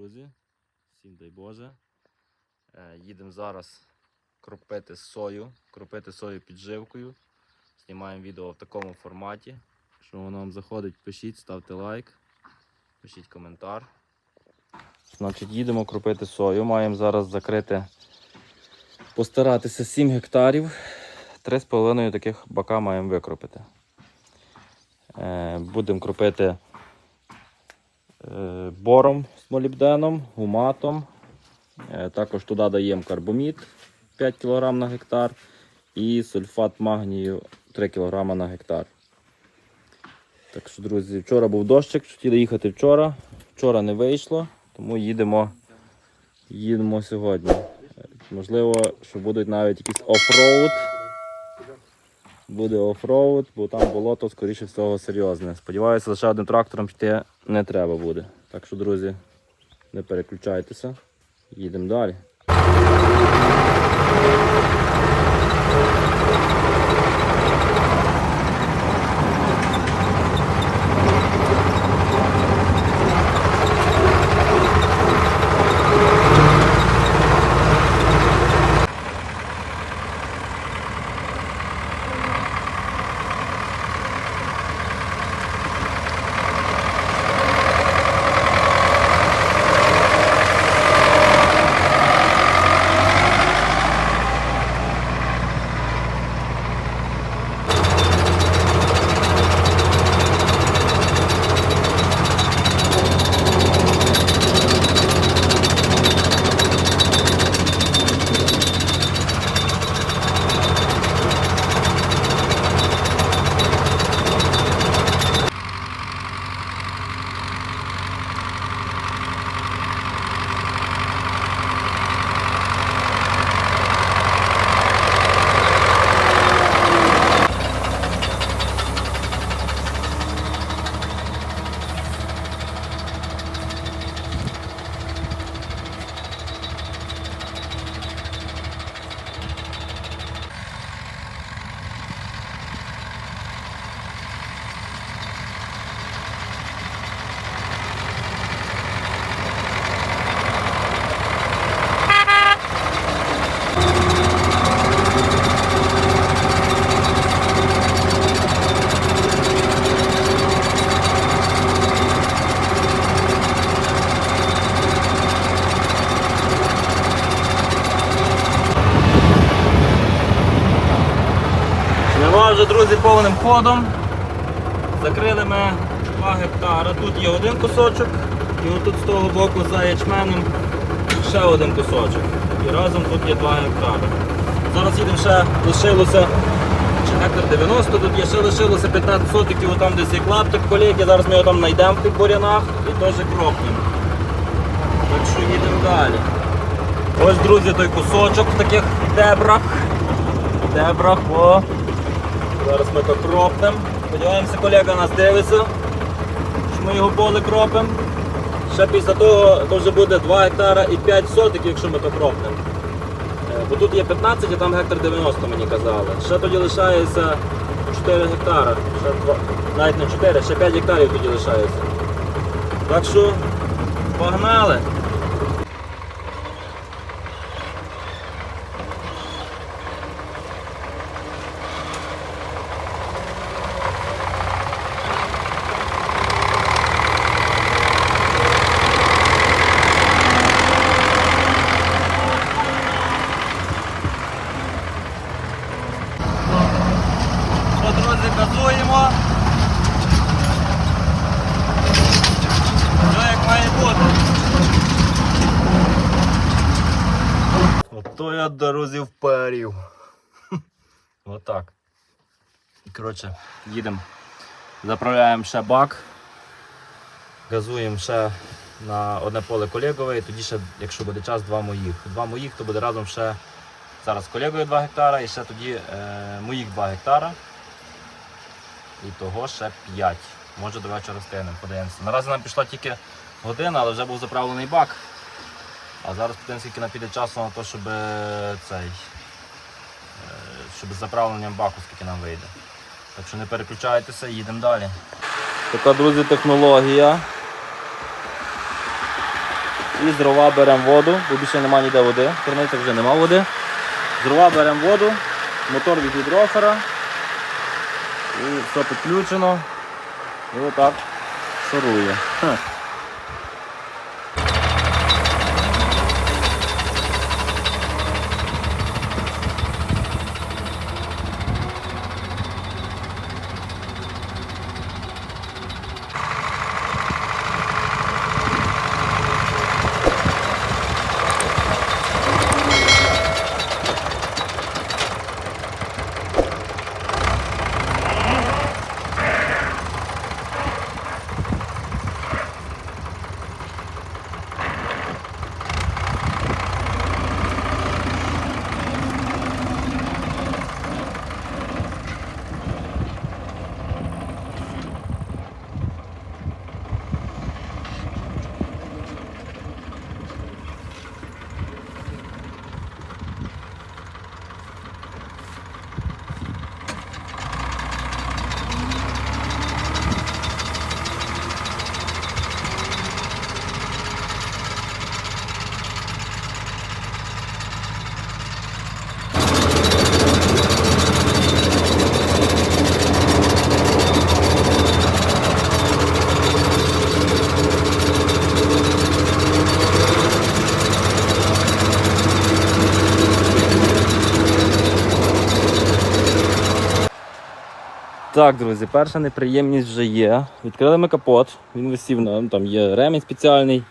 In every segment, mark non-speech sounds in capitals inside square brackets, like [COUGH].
друзі. Всім дай Боже. Е, Їдемо зараз кропити сою, кропити сою підживкою. Знімаємо відео в такому форматі. Якщо воно вам заходить, пишіть, ставте лайк, пишіть коментар. Значить, їдемо кропити сою. Маємо зараз закрити, постаратися 7 гектарів. 3,5 таких бака маємо викропити. Е, Будемо кропити е, бором молібденом, гуматом. Е, Також туди даємо карбомід 5 кг на гектар і сульфат магнію 3 кг на гектар. Так що, друзі, вчора був дощик, хотіли їхати вчора. Вчора не вийшло, тому їдемо, їдемо сьогодні. Можливо, що будуть навіть якісь офроуд. Буде офроуд, бо там болото, скоріше всього, серйозне. Сподіваюся, лише одним трактором йти не треба буде. Так що, друзі, не переключайтеся. Їдемо далі. Нема друзі, ходом. Закрили ми 2 гектара. Тут є один кусочок, і отут з того боку за ячменем ще один кусочок. І разом тут є 2 гектари. Зараз їдемо ще лишилося чи гектар 90, тут є ще лишилося 15 сотиків, там десь є клаптик колеги. Зараз ми його там знайдемо в тих бурянах і теж кропнемо. Так що їдемо далі. Ось, друзі, той кусочок в таких дебрах. Дебрах, о. Зараз ми то кропнемо. Сподіваємося, колега нас дивиться, що ми його поле кропимо. Ще після того то вже буде 2 гектара і 5 сотиків, якщо ми то кропнемо. Е, Бо тут є 15, а там гектар 90 мені казали. Ще тоді лишається 4 гектара. Ще 2, навіть не 4, ще 5 гектарів тоді лишається. Так що погнали! Що, друзі, газуємо. Все як має бути. Ото я друзі вперів. Отак. Коротше, їдемо. Заправляємо ще бак. Газуємо ще на одне поле колегове, і тоді ще, якщо буде час, два моїх. Два моїх, то буде разом ще зараз колегою 2 гектара і ще тоді е, моїх 2 гектара. І того ще 5. Може до вечора встигнемо, подивимося. Наразі нам пішла тільки година, але вже був заправлений бак. А зараз подивимося, скільки нам піде часу на те, щоб е, цей. е, Щоб з заправленням баку скільки нам вийде. Так що не переключайтеся, їдемо далі. Така, друзі, технологія. І з дрова беремо воду, бо більше немає ніде води. В керницях вже нема води. З дрова беремо воду, мотор від гідрофера. І все підключено. І отак шурує. Так, друзі, перша неприємність вже є. Відкрили ми капот, він висів, ну, там є ремінь спеціальний.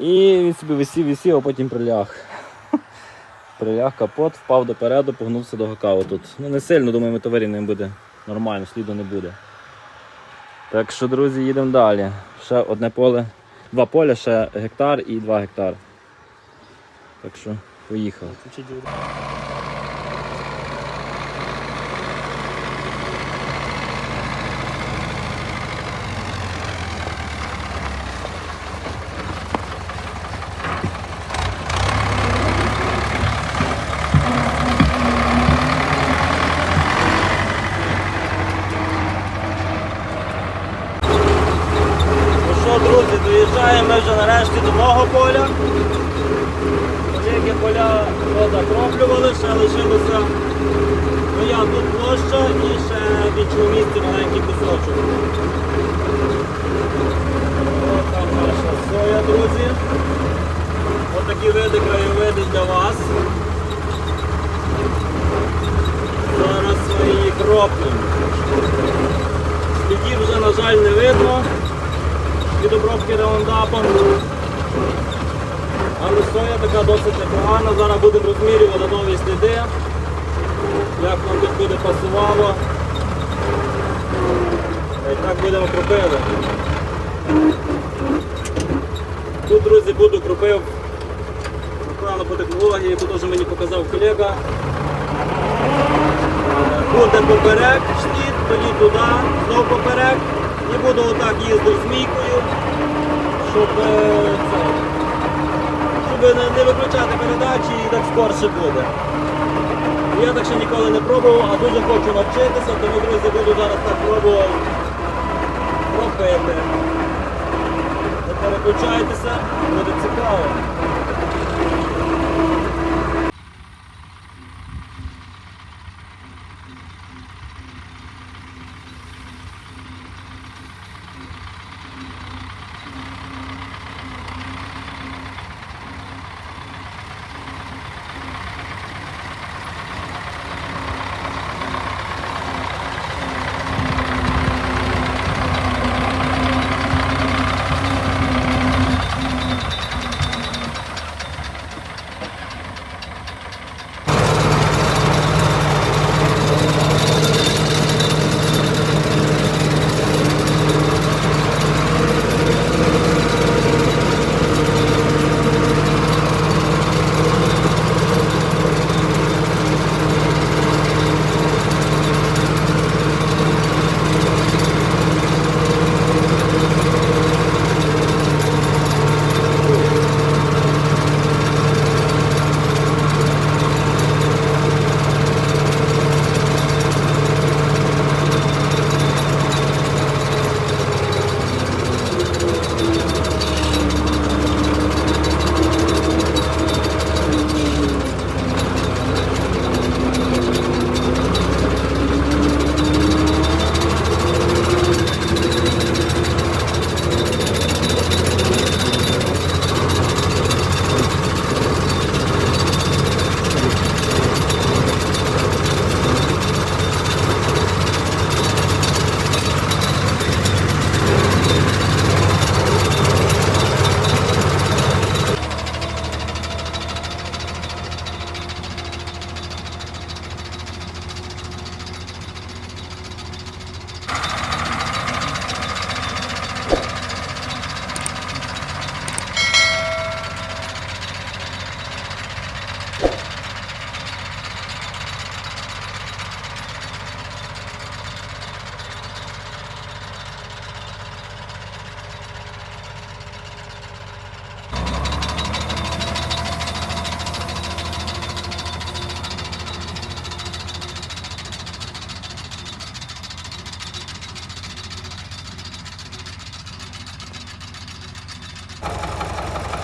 І він собі висів, висів, а потім приляг. [LAUGHS] Приляг капот, впав допереду, погнувся до гакаву тут. Ну не сильно, думаю, не буде. Нормально, сліду не буде. Так що, друзі, їдемо далі. Ще одне поле, два поля, ще гектар і два гектар. Так що, поїхали. Ну що, друзі, доїжджаємо ми вже нарешті до мого поля. Деякі поля закроплювали, ще лишилося моя тут площа і ще в іншому маленький кусочок. Ось там наша соя, друзі. Ось такі види краєвиди для вас. Зараз ми її кроплемо. Слідів вже, на жаль, не видно від обробки раундапом. Але соя така досить непогана. Зараз будемо розмірювати нові сліди, як нам тут буде пасувало. І так будемо кропили. Тут, друзі, буду кропив правильно по технології, яку теж мені показав колега. Буде поперек штіт, тоді туди, знов поперек. І буду отак їздити змійкою, щоб, е, щоб не, виключати передачі і так скорше буде. Я так ще ніколи не пробував, а дуже хочу навчитися, тому, друзі, буду зараз так пробував робити. Не переключайтеся, буде цікаво.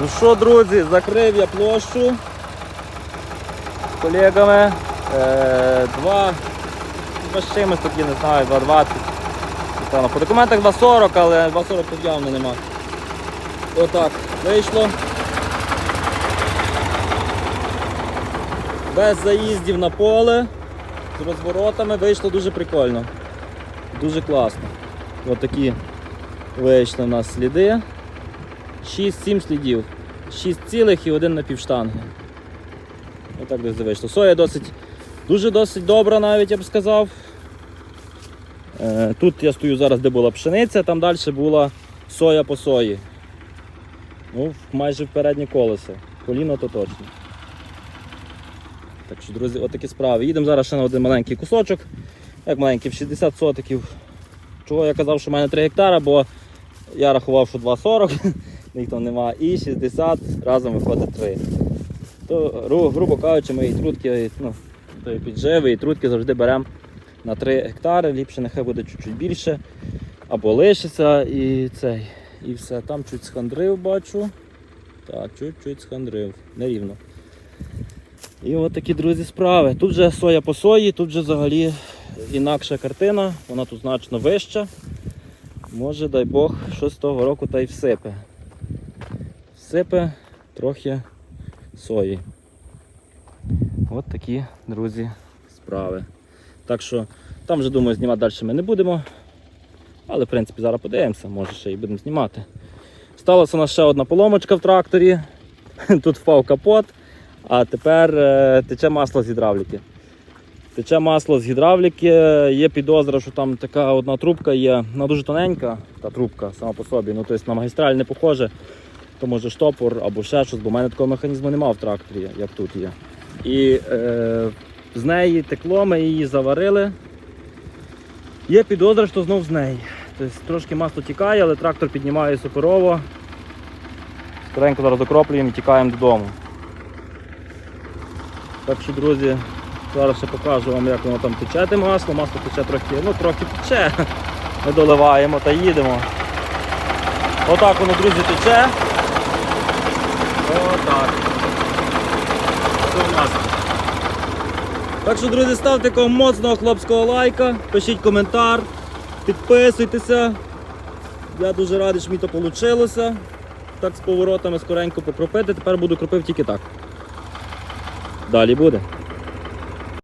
Ну що, друзі, закрив я площу з колегами. Е, два, два з чимось тоді, не знаю, 2,20. По документах 2,40, але 2,40 тут явно нема. Отак вийшло. Без заїздів на поле, з розворотами вийшло дуже прикольно. Дуже класно. Ось такі вийшли у нас сліди. 6-7 слідів. 6 цілих і один на півштанги. Отак десь вийшло. Соя досить, дуже досить добра навіть, я б сказав. Е, Тут я стою зараз, де була пшениця, там далі була соя по сої. Ну, майже в переднє колесо. Коліно то точно. Так що, друзі, отакі справи. Їдемо зараз ще на один маленький кусочок. Як маленький, в 60 сотиків. Чого я казав, що в мене 3 гектара, бо я рахував, що 2,40, їх там нема. І 60 разом виходить 3. То, гру- грубо кажучи, ми і трутки, ну, і підживи, і трутки завжди беремо на 3 гектари. Ліпше нехай буде чуть-чуть більше. Або лишиться і цей. І все. Там чуть схандрив, бачу. Так, чуть-чуть схандрив. Нерівно. І от такі, друзі, справи. Тут же соя по сої, тут же взагалі інакша картина, вона тут значно вища. Може, дай Бог, що з того року та й всипе. Всипе трохи сої. От такі, друзі, справи. Так що там вже думаю знімати далі ми не будемо. Але в принципі зараз подивимося, може ще й будемо знімати. Сталася у нас ще одна поломочка в тракторі. [LAUGHS] Тут впав капот, а тепер е, тече масло з гідравліки. Тече масло з гідравліки, є підозра, що там така одна трубка є, вона дуже тоненька, та трубка сама по собі. Ну, тобто на магістраль не похоже, то може штопор або ще щось, бо в мене такого механізму немає в тракторі, як тут є. І е, з неї текло, ми її заварили. Є підозра, що знов з неї. Тобто трошки масло тікає, але трактор піднімає суперово. Скоренько зараз докроплюємо і тікаємо додому. Так що, друзі, зараз ще покажу вам, як воно там тече те масло. Масло тече трохи, ну трохи тече. Ми доливаємо та їдемо. Отак воно, друзі, тече. Отак. Це у нас. Так що, друзі, ставте такого моцного хлопського лайка, пишіть коментар, підписуйтеся. Я дуже радий, що мені то вийшло. Так з поворотами скоренько покропити. Тепер буду кропив тільки так. Далі буде.